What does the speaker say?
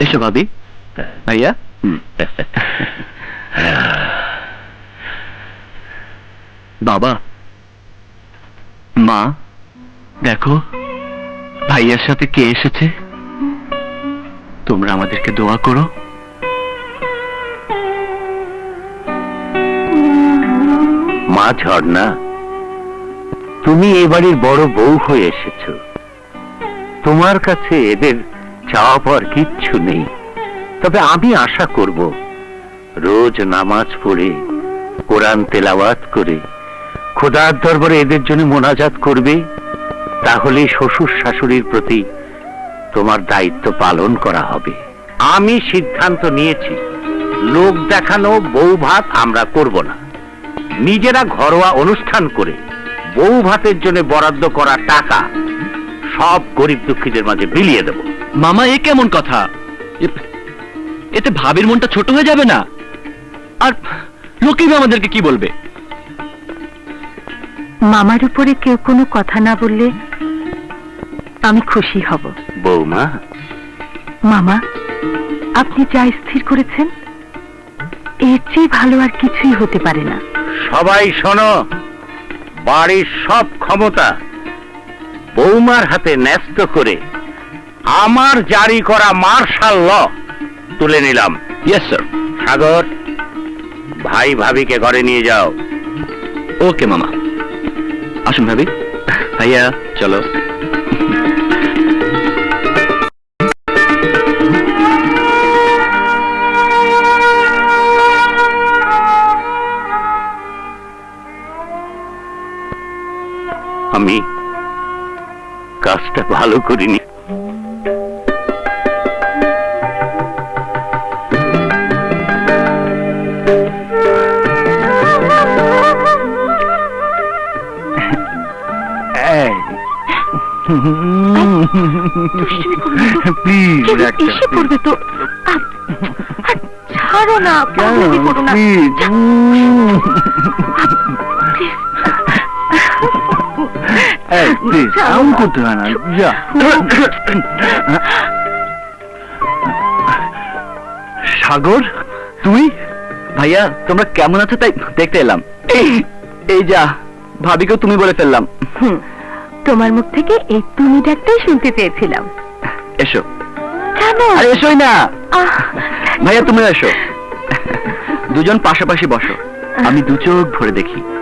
এসো ভাবি। ভাইয়া? বাবা। মা দেখো ভাইয়ার সাথে কে এসেছে? তোমরা আমাদেরকে দোয়া করো। মা ঝর্ণা তুমি এ বাড়ির বড় বউ হয়ে এসেছ। তোমার কাছে এদের চাওয়া পাওয়ার কিচ্ছু নেই। তবে আমি আশা করব, রোজ নামাজ পড়ে, কোরআন তেলাওয়াত করে, খোদার দরবারে এদের জন্য মোনাজাত করবে তাহলে শ্বশুর শাশুড়ির প্রতি তোমার দায়িত্ব পালন করা হবে। আমি সিদ্ধান্ত নিয়েছি, লোক দেখানো বউ ভাত আমরা করব না। নিজেরা ঘরোয়া অনুষ্ঠান করে বউ ভাতের জন্য বরাদ্দ করা টাকা সব গরিব দুঃখীদের মাঝে বিলিয়ে দেব। মামা এ কেমন কথা? এতে ভাবির মনটা ছোট হয়ে যাবে না? আর লোকেই বা আমাদেরকে কি বলবে? মামার উপরে কেউ কোনো কথা না বললে আমি খুশি হব। বৌমা। মামা আপনি যা স্থির করেছেন এর চেয়ে ভালো আর কিছুই হতে পারে না। সবাই শোনো বাড়ির সব ক্ষমতা বৌমার হাতে ন্যস্ত করে আমার জারি করা মার্শাল ল তুলে নিলাম। ইয়েস স্যার সাগর ভাই ভাবিকে ঘরে নিয়ে যাও। ওকে মামা। আসুন ভাবি। ভাইয়া চলো। আমি কাজটা ভালো করিনি। প্লিজ তো। ছাড়ো না পাগলামি না প্লিজ ছাড়ো আম না। করতে হয় না যা সাগর তুই? ভাইয়া তোমরা কেমন আছো তাই দেখতে এলাম। এই- এই যা ভাবিকেও তুমি বলে ফেললাম। তোমার মুখ থেকে এই তুমি ডাকটাই শুনতে চেয়েছিলাম এসো। আরে এসোই না। ভাইয়া তুমি এসো। দুজন পাশাপাশি বসো। আমি দু চোখ ভরে দেখি।